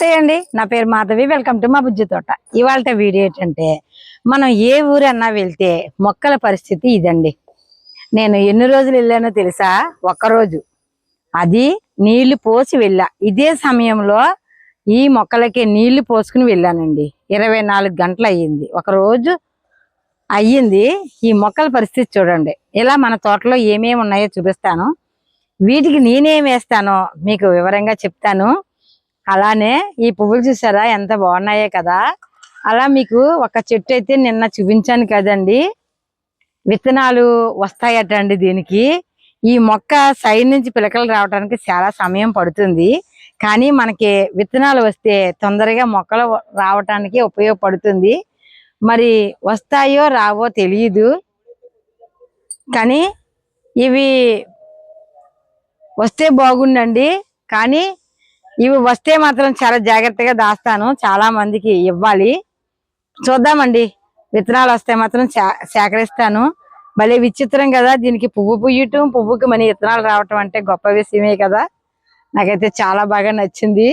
నమస్తే అండి. నా పేరు మాధవి. వెల్కమ్ టు మా బుజ్జి తోట. ఇవాళ వీడియో ఏంటంటే మనం ఏ ఊరన్నా వెళ్తే మొక్కల పరిస్థితి ఇదండి. నేను ఎన్ని రోజులు వెళ్ళానో తెలుసా? ఒక్కరోజు అది నీళ్ళు పోసి వెళ్ళా. ఇదే సమయంలో ఈ మొక్కలకి నీళ్ళు పోసుకుని వెళ్ళానండి. ఇరవై నాలుగు గంటలు అయ్యింది. ఒకరోజు అయ్యింది ఈ మొక్కల పరిస్థితి చూడండి. ఇలా మన తోటలో ఏమేమి ఉన్నాయో చూపిస్తాను. వీటికి నేనేం వేస్తానో మీకు వివరంగా చెప్తాను. అలానే ఈ పువ్వులు చూసారా? ఎంత బాగున్నాయో కదా? అలా మీకు ఒక చెట్టు అయితే నిన్న చూపించాను కదండి. విత్తనాలు వస్తాయట అండి దీనికి. ఈ మొక్క సైడ్ నుంచి పిలకలు రావడానికి చాలా సమయం పడుతుంది. కానీ మనకి విత్తనాలు వస్తే తొందరగా మొక్కలు రావటానికి ఉపయోగపడుతుంది. మరి వస్తాయో రావో తెలియదు కానీ ఇవి వస్తే బాగుండండి. కానీ ఇవి వస్తే మాత్రం చాలా జాగ్రత్తగా దాస్తాను. చాలా మందికి ఇవ్వాలి. చూద్దామండి. విత్తనాలు వస్తే మాత్రం సేకరిస్తాను. భలే విచిత్రం కదా దీనికి పువ్వు పుయ్యటం పువ్వుకి మన విత్తనాలు రావటం అంటే గొప్ప విషయమే కదా. నాకైతే చాలా బాగా నచ్చింది.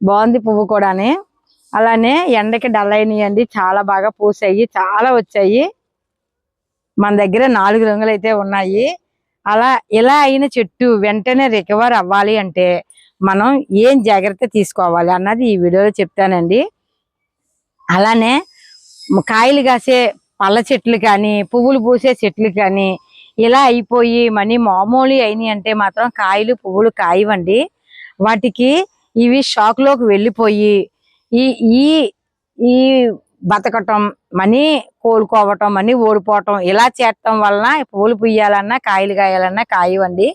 బాగుంది పువ్వు కూడాని. అలానే ఎండకి డల్ అయినాయండి. చాలా బాగా పూసాయి. చాలా వచ్చాయి. మన దగ్గర నాలుగు రంగులు అయితే ఉన్నాయి. అలా ఇలా అయిన చెట్టు వెంటనే రికవర్ అవ్వాలి అంటే మనం ఏం జాగ్రత్త తీసుకోవాలి అన్నది ఈ వీడియోలో చెప్తానండి. అలానే కాయలు కాసే పళ్ళ చెట్లు కానీ పువ్వులు పూసే చెట్లు కానీ ఇలా అయిపోయి మనీ మామూలు అయినాయి అంటే మాత్రం కాయలు పువ్వులు కాయవండి. వాటికి ఇవి షాక్లోకి వెళ్ళిపోయి ఈ ఈ ఈ బతకటం మనీ కోలుకోవటం మనీ ఓడిపోవటం ఇలా చేయటం వలన పువ్వులు పుయ్యాలన్నా కాయలు కాయాలన్నా కాయవండి.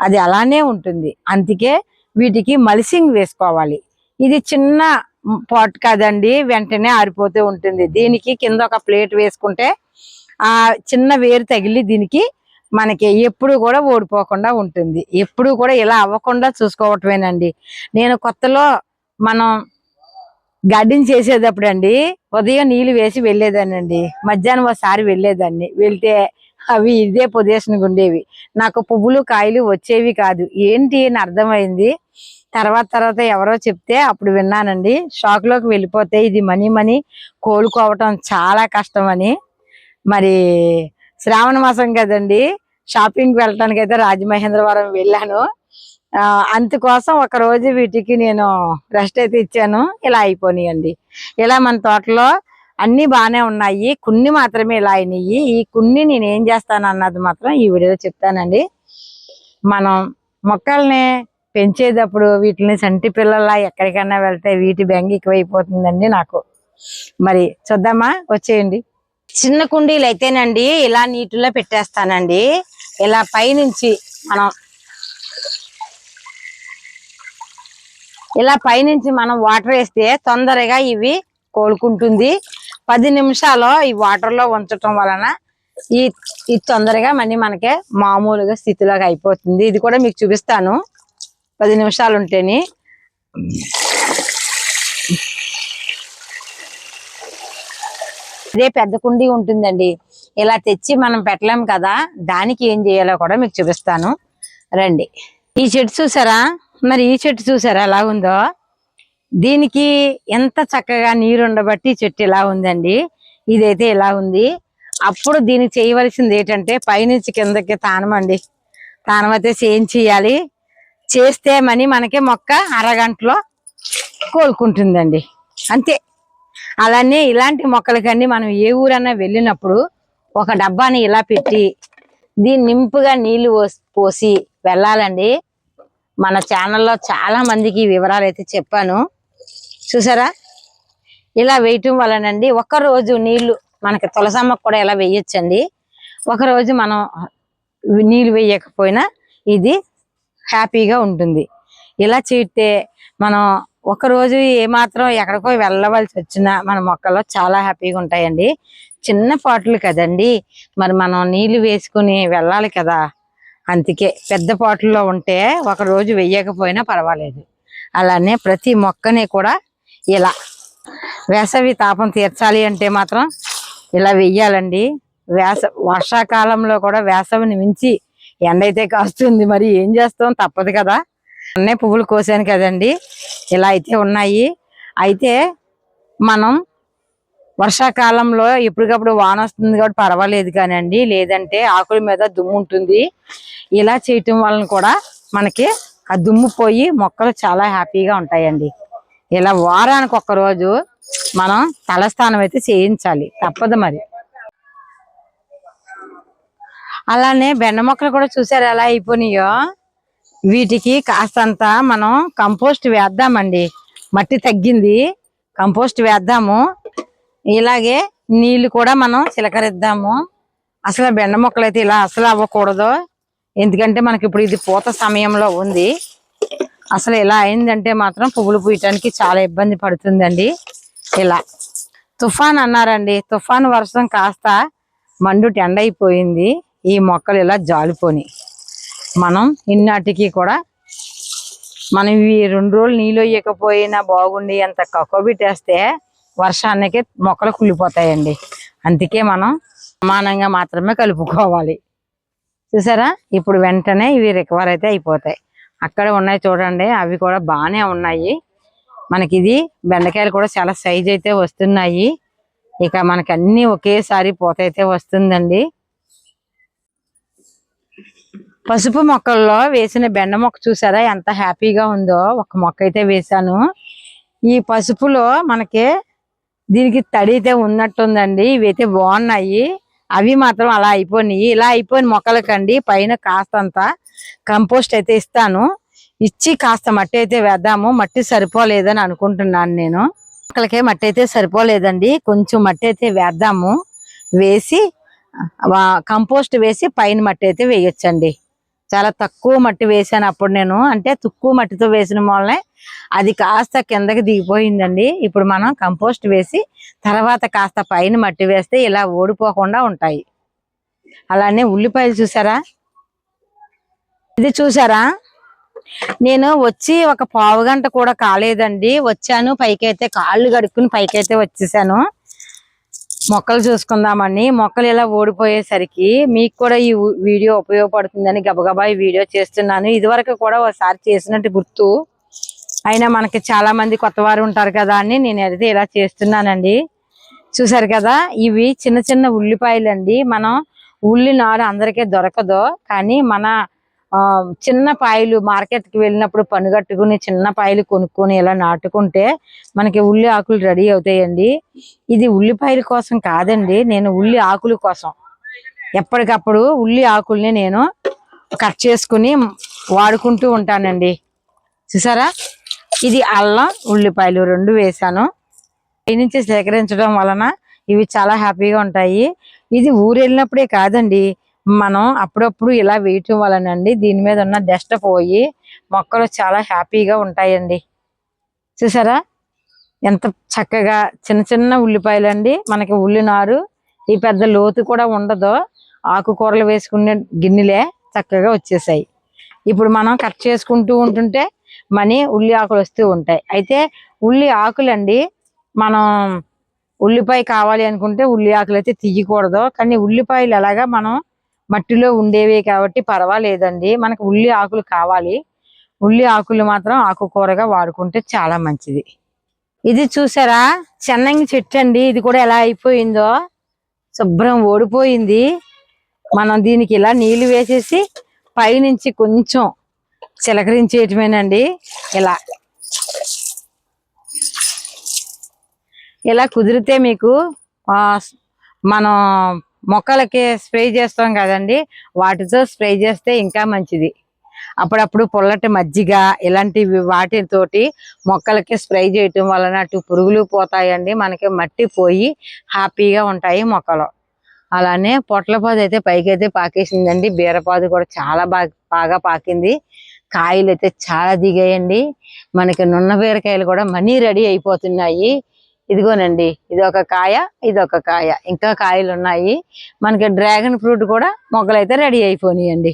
అది అలానే ఉంటుంది. అందుకే వీటికి మలిసింగ్ వేసుకోవాలి. ఇది చిన్న పాట్ కదండి వెంటనే ఆరిపోతూ ఉంటుంది. దీనికి కింద ఒక ప్లేట్ వేసుకుంటే ఆ చిన్న వేరు తగిలి దీనికి మనకి ఎప్పుడు కూడా ఓడిపోకుండా ఉంటుంది. ఎప్పుడు కూడా ఇలా అవ్వకుండా చూసుకోవటమేనండి. నేను కొత్తలో మనం గార్డెన్ చేసేటప్పుడు అండి ఉదయం నీళ్ళు వేసి వెళ్ళేదానండి మధ్యాహ్నం ఒకసారి వెళ్ళేదాన్ని. వెళ్తే అవి ఇదే పొజిషన్గా ఉండేవి నాకు పువ్వులు కాయలు వచ్చేవి కాదు. ఏంటి అని అర్థమైంది? తర్వాత తర్వాత ఎవరో చెప్తే అప్పుడు విన్నానండి. షాక్లోకి వెళ్ళిపోతే ఇది మనీ మనీ కోలుకోవటం చాలా కష్టం అని మరి శ్రావణ మాసం కదండి. షాపింగ్ వెళ్ళటానికి అయితే రాజమహేంద్రవరం వెళ్ళాను. అందుకోసం ఒక రోజు వీటికి నేను రెస్ట్ అయితే ఇచ్చాను. ఇలా అయిపోయినాయండి ఇలా మన తోటలో అన్ని బాగానే ఉన్నాయి. కొన్ని మాత్రమే ఇలా అయినాయి ఈ కొన్ని నేను ఏం చేస్తాను అన్నది మాత్రం ఈ వీడియోలో చెప్తానండి. మనం మొక్కల్ని పెంచేటప్పుడు వీటిని సంటి పిల్లల ఎక్కడికైనా వెళ్తే వీటి బెంగ ఎక్కువైపోతుందండి నాకు. మరి చూద్దామా? వచ్చేయండి. చిన్న కుండీలు అయితేనండి ఇలా నీటిలో పెట్టేస్తానండి. ఇలా పైనుంచి మనం ఇలా పైనుంచి మనం వాటర్ వేస్తే తొందరగా ఇవి కోలుకుంటుంది. పది నిమిషాలు ఈ వాటర్లో ఉంచటం వలన ఈ ఇది తొందరగా మళ్ళీ మనకే మామూలుగా స్థితిలోకి అయిపోతుంది. ఇది కూడా మీకు చూపిస్తాను. పది నిమిషాలు ఉంటేని ఇదే పెద్ద కుండీ ఉంటుందండి. ఇలా తెచ్చి మనం పెట్టలేం కదా దానికి ఏం చేయాలో కూడా మీకు చూపిస్తాను. రండి. ఈ చెట్టు చూసారా? మరి ఈ చెట్టు చూసారా? ఎలా ఉందో? దీనికి ఎంత చక్కగా నీరు ఉండబట్టి చెట్టు ఇలా ఉందండి. ఇదైతే ఇలా ఉంది. అప్పుడు దీనికి చేయవలసింది ఏంటంటే పైనుంచి కిందకి తానమండి. తానమైతే అయితే చేయాలి చేస్తే మని మనకి మొక్క అరగంటలో కోలుకుంటుందండి. అంతే. అలానే ఇలాంటి మొక్కలకన్నీ మనం ఏ ఊరన్నా వెళ్ళినప్పుడు ఒక డబ్బాని ఇలా పెట్టి దీన్ని నింపుగా నీళ్ళు పోసి వెళ్ళాలండి. మన ఛానల్లో చాలా మందికి వివరాలు అయితే చెప్పాను. చూసారా? ఇలా వేయటం వలనండి ఒక రోజు నీళ్ళు మనకి తులసమ్మకు కూడా ఇలా వేయొచ్చండి. ఒక రోజు మనం నీళ్ళు వేయకపోయినా ఇది హ్యాపీగా ఉంటుంది. ఇలా చేస్తే మనం ఒక రోజు ఏమాత్రం ఎక్కడికో వెళ్ళవలసి వచ్చినా మన మొక్కలు చాలా హ్యాపీగా ఉంటాయండి. చిన్న పాటలు కదండి. మరి మనం నీళ్ళు వేసుకుని వెళ్ళాలి కదా. అందుకే పెద్ద పాటల్లో ఉంటే ఒక రోజు వెయ్యకపోయినా పర్వాలేదు. అలానే ప్రతి మొక్కని కూడా ఇలా వేసవి తాపం తీర్చాలి అంటే మాత్రం ఇలా వెయ్యాలండి వేస వర్షాకాలంలో కూడా వేసవిని మించి ఎండ అయితే కాస్తుంది. మరి ఏం చేస్తాం? తప్పదు కదా. అన్నే పువ్వులు కోసాను కదండి. ఇలా అయితే ఉన్నాయి. అయితే మనం వర్షాకాలంలో ఎప్పటికప్పుడు వాన వస్తుంది కాబట్టి పర్వాలేదు కానండి. లేదంటే ఆకుల మీద దుమ్ము ఉంటుంది. ఇలా చేయటం వలన కూడా మనకి ఆ దుమ్ము పోయి మొక్కలు చాలా హ్యాపీగా ఉంటాయండి. ఇలా వారానికి ఒక్క రోజు మనం తలస్నానం అయితే చేయించాలి. తప్పదు మరి. అలానే బెండ మొక్కలు కూడా చూసారు ఎలా అయిపోయినాయో? వీటికి కాస్తంత మనం కంపోస్ట్ వేద్దామండి. మట్టి తగ్గింది. కంపోస్ట్ వేద్దాము. ఇలాగే నీళ్ళు కూడా మనం చిలకరిద్దాము. అసలు బెండ మొక్కలు అయితే ఇలా అసలు అవ్వకూడదు. ఎందుకంటే మనకి ఇప్పుడు ఇది పూత సమయంలో ఉంది. అసలు ఇలా అయిందంటే మాత్రం పువ్వులు పూయటానికి చాలా ఇబ్బంది పడుతుందండి. ఇలా. తుఫాన్ అన్నారండి. తుఫాన్ వర్షం కాస్త మండు టెండ అయిపోయింది ఈ మొక్కలు ఇలా జాలిపోని. మనం ఇన్నాటికి కూడా మనం ఇవి రెండు రోజులు నీళ్ళు వేయకపోయినా బాగుండి అంత కక్కబెట్టేస్తే వర్షానికి మొక్కలు కుళ్ళిపోతాయండి. అందుకే మనం సమానంగా మాత్రమే కలుపుకోవాలి. చూసారా? ఇప్పుడు వెంటనే ఇవి రికవర్ అయితే అయిపోతాయి. అక్కడ ఉన్నాయి చూడండి అవి కూడా బాగానే ఉన్నాయి. మనకి ఇది బెండకాయలు కూడా చాలా సైజ్ అయితే వస్తున్నాయి. ఇక మనకి అన్ని ఒకేసారి పూత అయితే వస్తుందండి. పసుపు మొక్కల్లో వేసిన బెండ మొక్క చూసారా? ఎంత హ్యాపీగా ఉందో. ఒక మొక్క అయితే వేశాను. ఈ పసుపులో మనకి దీనికి తడి అయితే ఉన్నట్టుందండి. ఇవైతే బాగున్నాయి. అవి మాత్రం అలా అయిపోయినాయి. ఇలా అయిపోయిన మొక్కలకండి పైన కాస్తంత కంపోస్ట్ అయితే ఇస్తాను. ఇచ్చి కాస్త మట్టి అయితే వేద్దాము. మట్టి సరిపోలేదని అనుకుంటున్నాను నేను. మొక్కలకే మట్టి అయితే సరిపోలేదండి. కొంచెం మట్టి అయితే వేద్దాము. వేసి కంపోస్ట్ వేసి పైన మట్టి అయితే వేయొచ్చండి. చాలా తక్కువ మట్టి వేసాను అప్పుడు నేను. అంటే తక్కువ మట్టితో వేసిన వల్లనే అది కాస్త కిందకి దిగిపోయిందండి. ఇప్పుడు మనం కంపోస్ట్ వేసి తర్వాత కాస్త పైన మట్టి వేస్తే ఇలా ఓడిపోకుండా ఉంటాయి. అలానే ఉల్లిపాయలు చూసారా? ఇది చూసారా? నేను వచ్చి ఒక పావు గంట కూడా కాలేదండి. వచ్చాను పైకైతే కాళ్ళు కడుక్కుని పైకైతే వచ్చేసాను. మొక్కలు చూసుకుందామని మొక్కలు ఇలా ఓడిపోయేసరికి మీకు కూడా ఈ వీడియో ఉపయోగపడుతుందని గబగబా ఈ వీడియో చేస్తున్నాను. ఇదివరకు కూడా ఒకసారి చేసినట్టు గుర్తు. అయినా మనకి చాలా మంది కొత్త వారు ఉంటారు కదా అని నేను అయితే ఇలా చేస్తున్నానండి. చూసారు కదా ఇవి చిన్న చిన్న ఉల్లిపాయలు అండి మనం ఉల్లి నారు అందరికీ దొరకదు కానీ మన చిన్న పాయలు మార్కెట్కి వెళ్ళినప్పుడు పనుగట్టుకుని చిన్న పాయలు కొనుక్కొని ఇలా నాటుకుంటే మనకి ఉల్లి ఆకులు రెడీ అవుతాయండి. ఇది ఉల్లిపాయల కోసం కాదండి నేను ఉల్లి ఆకుల కోసం. ఎప్పటికప్పుడు ఉల్లి ఆకుల్ని నేను కట్ చేసుకుని వాడుకుంటూ ఉంటానండి. చూసారా? ఇది అల్లం ఉల్లిపాయలు రెండు వేసాను. పై నుంచి సేకరించడం వలన ఇవి చాలా హ్యాపీగా ఉంటాయి. ఇది ఊరు వెళ్ళినప్పుడే కాదండి మనం అప్పుడప్పుడు ఇలా వేయటం వలనండి దీని మీద ఉన్న డస్ట్ పోయి మొక్కలు చాలా హ్యాపీగా ఉంటాయండి. చూసారా? ఎంత చక్కగా చిన్న చిన్న ఉల్లిపాయలు అండి మనకి ఉల్లినారు ఈ పెద్ద లోతు కూడా ఉండదు. ఆకుకూరలు వేసుకునే గిన్నెలే చక్కగా వచ్చేసాయి. ఇప్పుడు మనం కట్ చేసుకుంటూ ఉంటుంటే మనీ ఉల్లి ఆకులు వస్తూ ఉంటాయి. అయితే ఉల్లి ఆకులండి మనం ఉల్లిపాయ కావాలి అనుకుంటే ఉల్లి ఆకులు అయితే తీయకూడదు. కానీ ఉల్లిపాయలు ఎలాగా మనం మట్టిలో ఉండేవి కాబట్టి పర్వాలేదండి. మనకు ఉల్లి ఆకులు కావాలి. ఉల్లి ఆకులు మాత్రం ఆకుకూరగా వాడుకుంటే చాలా మంచిది. ఇది చూసారా? చెన్నంగి చెట్టు అండి. ఇది కూడా ఎలా అయిపోయిందో శుభ్రం ఓడిపోయింది. మనం దీనికి ఇలా నీళ్ళు వేసేసి పైనుంచి కొంచెం చిలకరించేయటమేనండి. ఇలా. ఇలా కుదిరితే మీకు మనం మొక్కలకి స్ప్రే చేస్తాం కదండి. వాటితో స్ప్రే చేస్తే ఇంకా మంచిది. అప్పుడప్పుడు పొల్లటి మజ్జిగ ఇలాంటివి వాటితోటి మొక్కలకి స్ప్రే చేయటం వలన అటు పురుగులు పోతాయండి. మనకి మట్టి పోయి హ్యాపీగా ఉంటాయి మొక్కలు. అలానే పొట్లపాదు అయితే పైకి అయితే పాకేసిందండి బీరపాదు కూడా చాలా బాగా బాగా పాకింది. కాయలు అయితే చాలా దిగాయండి. మనకి నున్న బీరకాయలు కూడా మనీ రెడీ అయిపోతున్నాయి. ఇదిగోనండి ఇది ఒక కాయ ఇది ఒక కాయ. ఇంకా కాయలు ఉన్నాయి మనకి డ్రాగన్ ఫ్రూట్ కూడా మొగ్గలైతే అయితే రెడీ అయిపోయినాయండి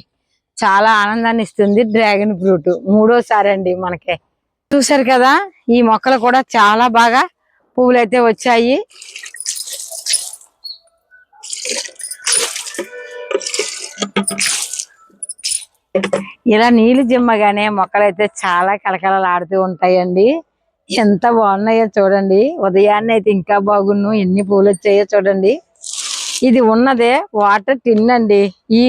చాలా ఆనందాన్ని ఇస్తుంది డ్రాగన్ ఫ్రూట్. మూడోసారి అండి మనకి. చూసారు కదా ఈ మొక్కలు కూడా చాలా బాగా పువ్వులు అయితే వచ్చాయి. ఇలా నీళ్ళు జిమ్మగానే మొక్కలైతే చాలా కలకలలాడుతూ ఉంటాయండి. ఎంత బాగున్నాయో చూడండి. ఉదయాన్నే అయితే ఇంకా బాగున్ను. ఎన్ని పూలు వచ్చాయో చూడండి. ఇది ఉన్నదే వాటర్ టిన్ అండి. ఈ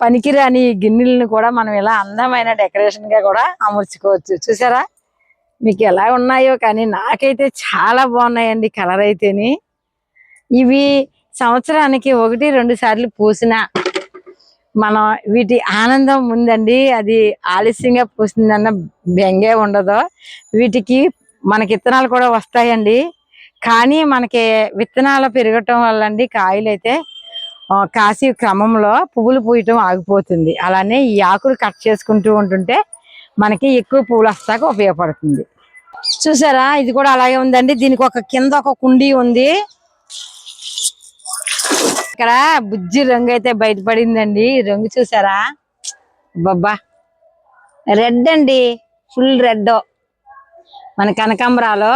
పనికిరాని గిన్నెలను కూడా మనం ఇలా అందమైన డెకరేషన్గా కూడా అమర్చుకోవచ్చు. చూసారా? మీకు ఎలా ఉన్నాయో కానీ నాకైతే చాలా బాగున్నాయండి కలర్ అయితేని. ఇవి సంవత్సరానికి ఒకటి రెండు సార్లు పూసిన మనం వీటి ఆనందం ఉందండి. అది ఆలస్యంగా పూస్తుందన్న బెంగే ఉండదు. వీటికి మనకి విత్తనాలు కూడా వస్తాయండి. కానీ మనకి విత్తనాలు పెరగటం వల్ల అండి కాయలు అయితే కాసి క్రమంలో పువ్వులు పూయటం ఆగిపోతుంది. అలానే ఈ ఆకులు కట్ చేసుకుంటూ ఉంటుంటే మనకి ఎక్కువ పువ్వులు వస్తాక ఉపయోగపడుతుంది. చూసారా? ఇది కూడా అలాగే ఉందండి. దీనికి ఒక కింద ఒక కుండీ ఉంది. ఇక్కడ బుజ్జి రంగు అయితే బయటపడిందండి. రంగు చూసారా? బాబా రెడ్ అండి. ఫుల్ రెడ్ మన కనకాంబరాలు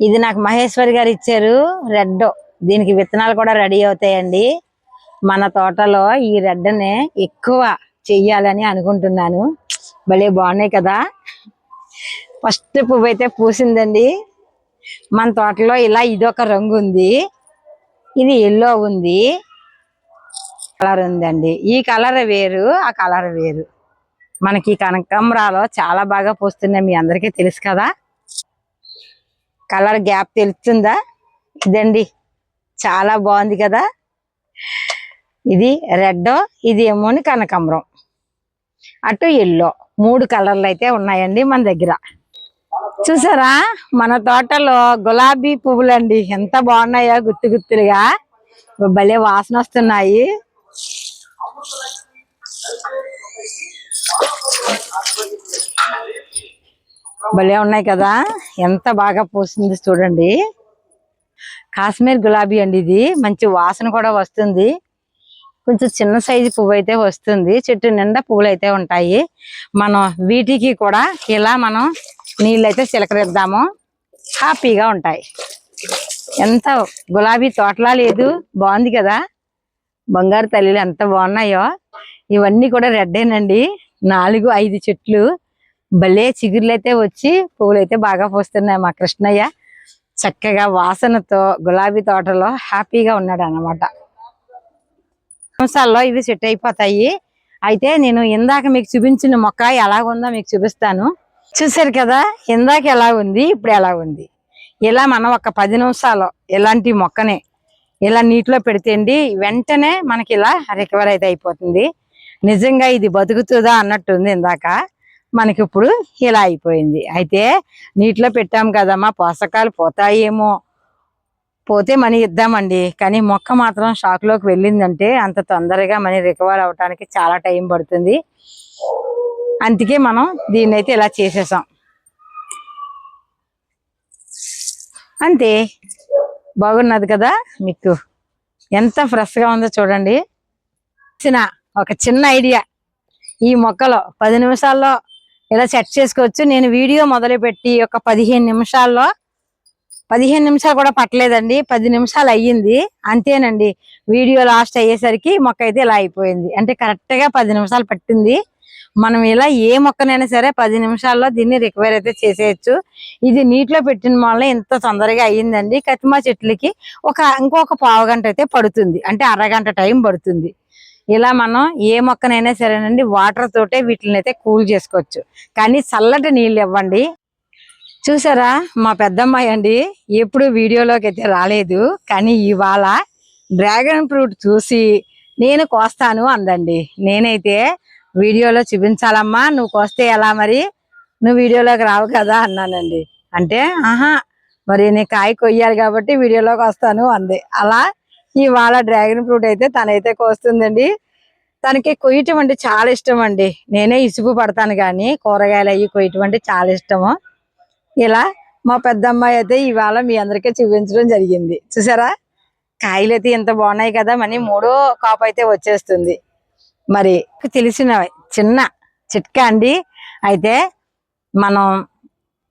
ఇది నాకు మహేశ్వరి గారు ఇచ్చారు. రెడ్ దీనికి విత్తనాలు కూడా రెడీ అవుతాయండి. మన తోటలో ఈ రెడ్డనే ఎక్కువ చెయ్యాలని అనుకుంటున్నాను. భలే బాగున్నాయి కదా. ఫస్ట్ పువ్వు అయితే పూసిందండి. మన తోటలో ఇలా ఇదొక రంగు ఉంది ఇది ఎల్లో ఉంది. కలర్ ఉందండి. ఈ కలర్ వేరు ఆ కలర్ వేరు. మనకి కనకాంబరాలు చాలా బాగా పూస్తున్నాయి మీ అందరికీ తెలుసు కదా. కలర్ గ్యాప్ తెలుస్తుందా? ఇదండి. చాలా బాగుంది కదా. ఇది రెడ్ ఇది ఏమోని కనకాంబరం. అటు ఎల్లో మూడు కలర్లు అయితే ఉన్నాయండి మన దగ్గర. చూసారా? మన తోటలో గులాబీ పువ్వులండి. ఎంత బాగున్నాయో గుత్తు గుత్తులుగా. భలే వాసన వస్తున్నాయి. భలే ఉన్నాయి కదా. ఎంత బాగా పూసింది చూడండి. కాశ్మీర్ గులాబీ అండి ఇది. మంచి వాసన కూడా వస్తుంది. కొంచెం చిన్న సైజు పువ్వు అయితే వస్తుంది. చెట్టు నిండా పువ్వులు అయితే ఉంటాయి. మనం వీటికి కూడా ఇలా మనం నీళ్ళు అయితే చిలకరిద్దాము హ్యాపీగా ఉంటాయి. ఎంత గులాబీ తోటలా లేదు. బాగుంది కదా. బంగారు తల్లిలు ఎంత బాగున్నాయో. ఇవన్నీ కూడా రెడ్డేనండి నాలుగు ఐదు చెట్లు. భలే చిగుర్లు అయితే వచ్చి పువ్వులైతే బాగా పూస్తున్నాయి మా కృష్ణయ్య. చక్కగా వాసనతో గులాబీ తోటలో హ్యాపీగా ఉన్నాడు అన్నమాట నిమిషాల్లో ఇవి సెట్ అయిపోతాయి. అయితే నేను ఇందాక మీకు చూపించిన మొక్క ఎలాగుందో మీకు చూపిస్తాను. చూసారు కదా ఇందాక ఎలా ఉంది ఇప్పుడు ఎలా ఉంది? ఇలా మనం ఒక పది నిమిషాలు ఇలాంటి మొక్కని ఇలా నీటిలో పెడితే అండి వెంటనే మనకి ఇలా రికవర్ అయితే అయిపోతుంది. నిజంగా ఇది బతుకుతుందా అన్నట్టుంది ఇందాక. మనకి ఇప్పుడు ఇలా అయిపోయింది. అయితే నీటిలో పెట్టాం కదమ్మా పోషకాలు పోతాయేమో. పోతే మనీ ఇద్దామండి. కానీ మొక్క మాత్రం షాక్లోకి వెళ్ళిందంటే అంత తొందరగా మనీ రికవర్ అవడానికి చాలా టైం పడుతుంది. అందుకే మనం దీన్ని అయితే ఇలా చేసేసాం. అంతే. బాగున్నది కదా మీకు. ఎంత ఫ్రెష్గా ఉందో చూడండి. చిన్న ఒక చిన్న ఐడియా. ఈ మొక్కలో పది నిమిషాల్లో ఇలా సెట్ చేసుకోవచ్చు. నేను వీడియో మొదలుపెట్టి ఒక పదిహేను నిమిషాల్లో పదిహేను నిమిషాలు కూడా పట్టలేదండి. పది నిమిషాలు అయ్యింది. అంతేనండి. వీడియో లాస్ట్ అయ్యేసరికి మొక్క అయితే ఇలా అయిపోయింది. అంటే కరెక్ట్గా పది నిమిషాలు పట్టింది. మనం ఇలా ఏ మొక్కనైనా సరే పది నిమిషాల్లో దీన్ని రికవర్ అయితే చేసేయచ్చు. ఇది నీటిలో పెట్టిన వల్ల ఇంత తొందరగా అయ్యిందండి. కతిమా చెట్లకి ఒక ఇంకొక పావు గంట అయితే పడుతుంది. అంటే అరగంట టైం పడుతుంది. ఇలా మనం ఏ మొక్కనైనా సరేనండి వాటర్ తోటే వీటిని అయితే కూల్ చేసుకోవచ్చు. కానీ చల్లటి నీళ్ళు ఇవ్వండి. చూసారా మా పెద్దమ్మాయి అండి ఎప్పుడు వీడియోలోకి అయితే రాలేదు. కానీ ఇవాళ డ్రాగన్ ఫ్రూట్ చూసి నేను కోస్తాను అందండి. నేనైతే వీడియోలో చూపించాలమ్మా నువ్వు కోస్తే ఎలా మరి? నువ్వు వీడియోలోకి రావు కదా అన్నానండి. అంటే ఆహా మరి నేను కాయ కొయ్యాలి కాబట్టి వీడియోలోకి వస్తాను అంది. అలా ఇవాళ డ్రాగన్ ఫ్రూట్ అయితే తనైతే కోస్తుందండి. తనకి కొయ్యటం అంటే చాలా ఇష్టం అండి. నేనే ఇసుగు పడతాను కానీ కూరగాయలు అవి కొయ్యటం అంటే చాలా ఇష్టము. ఇలా మా పెద్దమ్మాయి అయితే ఇవాళ మీ అందరికీ చూపించడం జరిగింది. చూసారా? కాయలు అయితే ఇంత బాగున్నాయి కదా మనీ మూడో కాపు అయితే వచ్చేస్తుంది. మరి తెలిసిన చిన్న చిట్కా అండి. అయితే మనం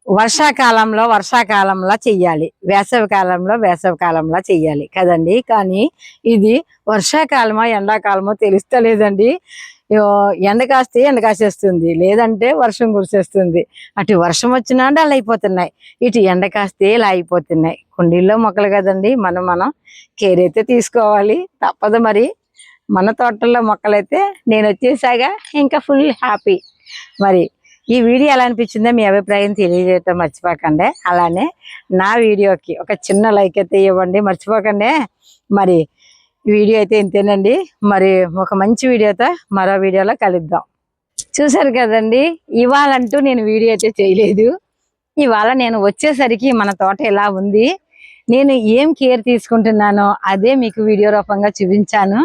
వర్షాకాలంలో వర్షాకాలంలో చెయ్యాలి. వేసవి కాలంలో వేసవి కాలంలో చెయ్యాలి కదండి. కానీ ఇది వర్షాకాలమో ఎండాకాలమో తెలుస్తలేదండి. ఎండ కాస్తే ఎండ కాసేస్తుంది. లేదంటే వర్షం కురిసేస్తుంది. అటు వర్షం వచ్చినా అలా అయిపోతున్నాయి. ఇటు ఎండ కాస్తే ఇలా అయిపోతున్నాయి. కుండీల్లో మొక్కలు కదండి. మనం మనం కేర్ అయితే తీసుకోవాలి. తప్పదు మరి. మన తోటల్లో మొక్కలైతే నేను వచ్చేసాగా ఇంకా ఫుల్ హ్యాపీ మరి ఈ వీడియో ఎలా అనిపించిందో మీ అభిప్రాయం తెలియజేయటం మర్చిపోకండి. అలానే నా వీడియోకి ఒక చిన్న లైక్ అయితే ఇవ్వండి. మర్చిపోకండి. మరి వీడియో అయితే ఇంతేనండి. మరి ఒక మంచి వీడియోతో మరో వీడియోలో కలుద్దాం. చూసారు కదండి ఇవాళంటూ నేను వీడియో అయితే చేయలేదు. ఇవాళ నేను వచ్చేసరికి మన తోట ఎలా ఉంది నేను ఏం కేర్ తీసుకుంటున్నానో అదే మీకు వీడియో రూపంగా చూపించాను.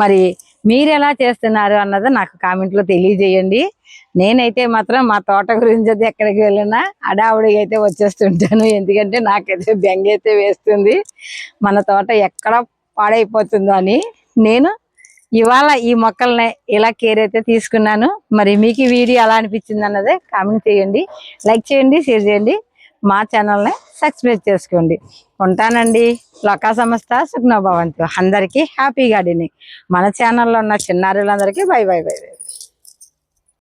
మరి మీరు ఎలా చేస్తున్నారు అన్నది నాకు కామెంట్లో తెలియజేయండి. నేనైతే మాత్రం మా తోట గురించి అయితే ఎక్కడికి వెళ్ళినా అడావుడిగా అయితే వచ్చేస్తుంటాను. ఎందుకంటే నాకైతే బెంగ అయితే వేస్తుంది. మన తోట ఎక్కడ పాడైపోతుందో అని నేను ఇవాళ ఈ మొక్కల్ని ఎలా కేర్ అయితే తీసుకున్నాను. మరి మీకు ఈ వీడియో ఎలా అనిపించింది అన్నదే కామెంట్ చేయండి. లైక్ చేయండి షేర్ చేయండి. మా ఛానల్ని సబ్స్క్రైబ్ చేసుకోండి. ఉంటానండి. లోకా సంస్థ సుఖ్నోభవంతు. అందరికీ హ్యాపీ గార్డెనింగ్. మన ఛానల్లో ఉన్న చిన్నారులందరికీ బై బై బై